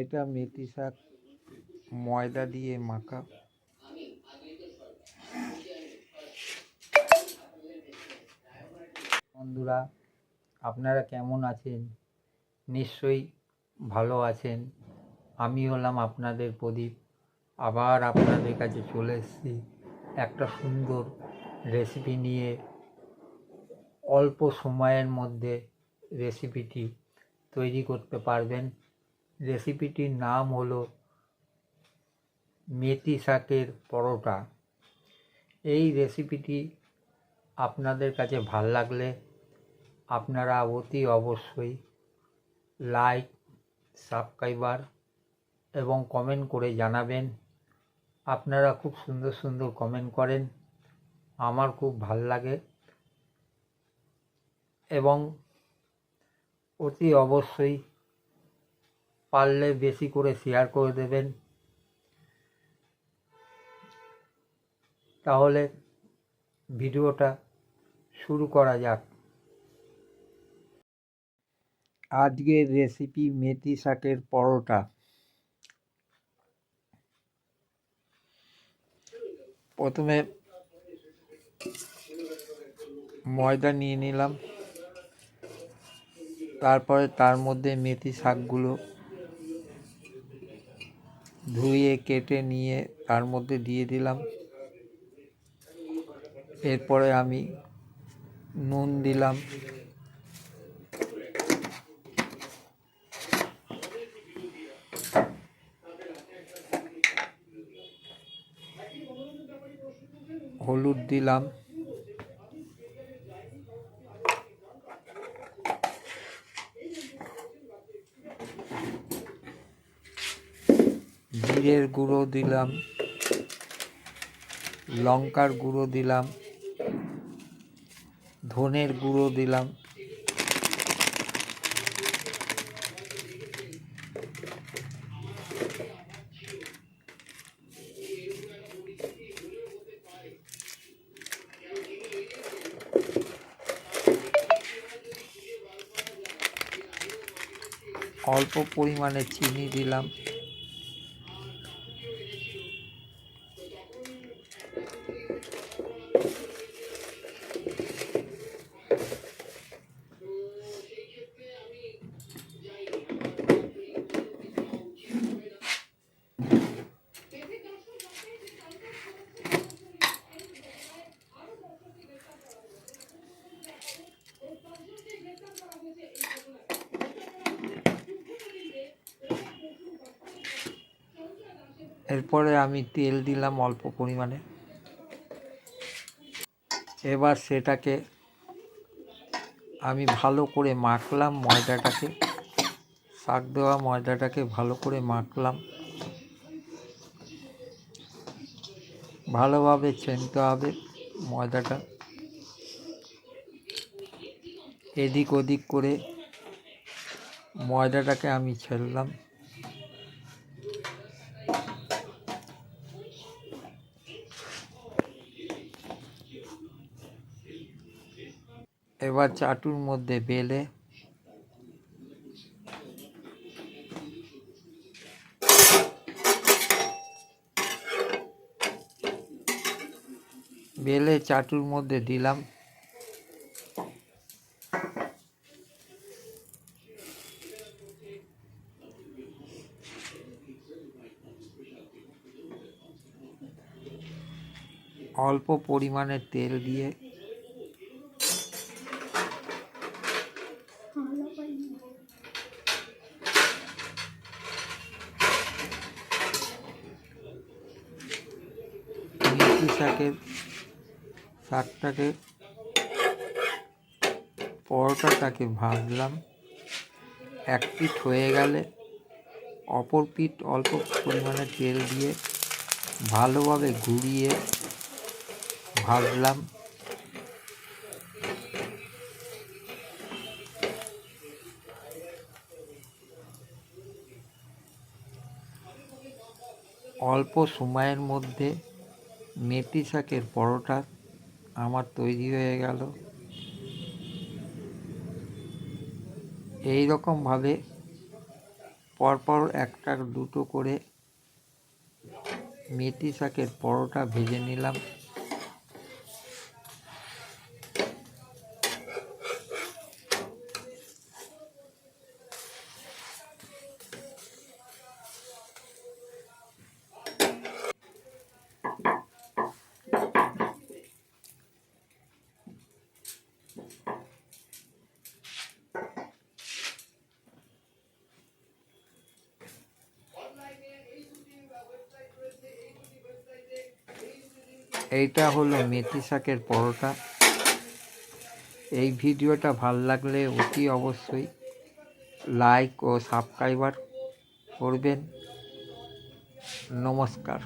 এটা মেথি শাক, ময়দা দিয়ে মাখা। বন্ধুরা, আপনারা কেমন আছেন? নিশ্চয়ই ভালো আছেন। আমি হলাম আপনাদের প্রদীপ। আবার আপনাদের কাছে চলে এসেছি একটা সুন্দর রেসিপি নিয়ে। অল্প সময়ের মধ্যে রেসিপিটি তৈরি করতে পারবেন। রেসিপিটির নাম হলো মেথি শাকের পরোটা। এই রেসিপিটি আপনাদের কাছে ভালো লাগলে আপনারা অতি অবশ্যই লাইক, সাবস্ক্রাইবার এবং কমেন্ট করে জানাবেন। আপনারা খুব সুন্দর সুন্দর কমেন্ট করেন, আমার খুব ভালো লাগে এবং অতি অবশ্যই পারলে বেশি করে শেয়ার করে দেবেন। তাহলে ভিডিওটা শুরু করা যাক। আজকের রেসিপি মেথি শাকের পরোটা। প্রথমে ময়দা নিয়ে নিলাম। তারপরে তার মধ্যে মেথি শাকগুলো ধুয়ে কেটে নিয়ে তার মধ্যে দিয়ে দিলাম। এরপরে আমি নুন দিলাম। হলুদ দিলাম। জিরের গুঁড়ো দিলাম লঙ্কার গুঁড়ো দিলাম ধনের গুঁড়ো দিলাম অল্প পরিমাণে চিনি দিলাম। এরপরে আমি তেল দিলাম অল্প পরিমাণে। এবার সেটাকে আমি ভালো করে মাখলাম ময়দাটাকে। শাক দেওয়া ময়দাটাকে ভালো করে মাখলাম। ভালোভাবে ছেনতে হবে ময়দাটা। এদিক ওদিক করে ময়দাটাকে আমি ছেড়লাম। এবার চাটুর মধ্যে বেলে বেলে চাটুর মধ্যে দিলাম। অল্প পরিমাণে তেল দিয়ে শাকের শাকটাকে পরোটাটাকে ভাজলাম। এক পিঠ হয়ে গেলে অপর পিঠ অল্প পরিমাণে তেল দিয়ে ভালোভাবে ঘুরিয়ে ভাজলাম। অল্প সময়ের মধ্যে মেথি শাকের পরোটা আমার তৈরি হয়ে গেল। এই রকমভাবে পরপর একটা দুটো করে মেথি শাকের পরোটা ভেজে নিলাম। এইটা হলো মেথি শাকের পরোটা। এই ভিডিওটা ভালো লাগলে অতি অবশ্যই লাইক ও সাবস্ক্রাইবার করবেন। নমস্কার।